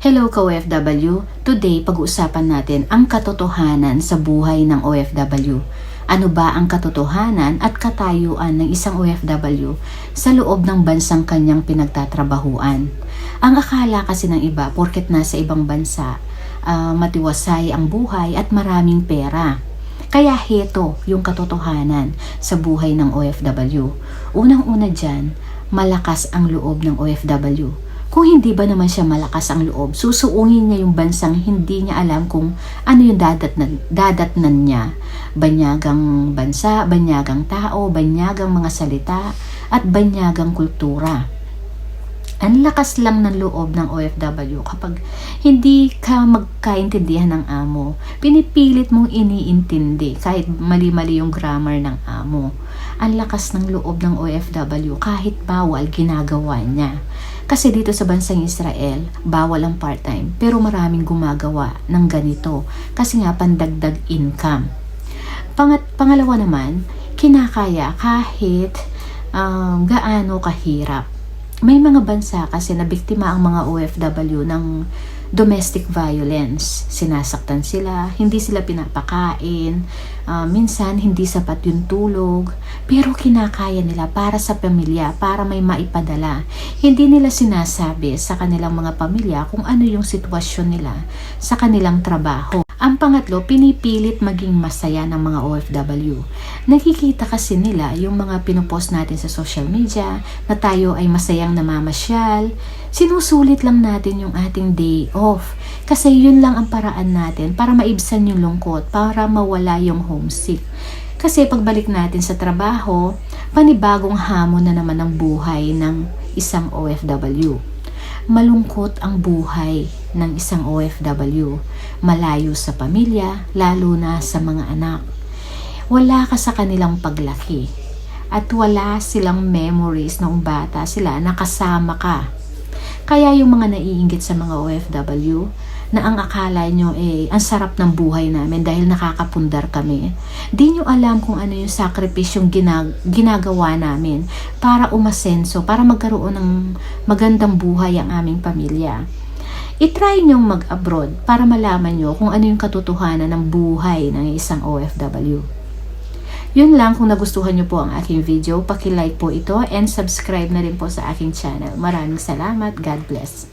Hello ka-OFW! Today, pag-uusapan natin ang katotohanan sa buhay ng OFW. Ano ba ang katotohanan at katayuan ng isang OFW sa loob ng bansang kanyang pinagtatrabahuan? Ang akala kasi ng iba, porket nasa ibang bansa, ah, matiwasay ang buhay at maraming pera. Kaya heto yung katotohanan sa buhay ng OFW. Unang-una dyan, malakas ang loob ng OFW. Kung hindi ba naman siya malakas ang loob, susuungin niya yung bansang hindi niya alam kung ano yung dadatnan, dadatnan niya. Banyagang bansa, banyagang tao, banyagang mga salita, at banyagang kultura. Ang lakas lang ng loob ng OFW kapag hindi ka magkaintindihan ng amo. Pinipilit mong iniintindi kahit mali-mali yung grammar ng amo. Ang lakas ng loob ng OFW kahit bawal ginagawa niya. Kasi dito sa bansang Israel, bawal ang part-time pero maraming gumagawa ng ganito kasi nga pandagdag income. Pangat, pangalawa naman, kinakaya kahit um, gaano kahirap may mga bansa kasi na biktima ang mga OFW ng domestic violence. Sinasaktan sila, hindi sila pinapakain, ah, minsan hindi sapat yung tulog, pero kinakaya nila para sa pamilya, para may maipadala. Hindi nila sinasabi sa kanilang mga pamilya kung ano yung sitwasyon nila sa kanilang trabaho. Ang pangatlo, pinipilit maging masaya ng mga OFW. Nakikita kasi nila yung mga pinupost natin sa social media na tayo ay masayang namamasyal. Sinusulit lang natin yung ating day off. Kasi yun lang ang paraan natin para maibsan yung lungkot, para mawala yung homesick. Kasi pagbalik natin sa trabaho, panibagong hamon na naman ang buhay ng isang OFW malungkot ang buhay ng isang OFW. Malayo sa pamilya, lalo na sa mga anak. Wala ka sa kanilang paglaki. At wala silang memories noong bata sila nakasama ka. Kaya yung mga naiingit sa mga OFW, na ang akala nyo eh, ang sarap ng buhay namin dahil nakakapundar kami. Di nyo alam kung ano yung sakripisyong ginag- ginagawa namin para umasenso, para magkaroon ng magandang buhay ang aming pamilya. I-try nyong mag-abroad para malaman nyo kung ano yung katotohanan ng buhay ng isang OFW. Yun lang, kung nagustuhan nyo po ang aking video, paki-like po ito and subscribe na rin po sa aking channel. Maraming salamat. God bless.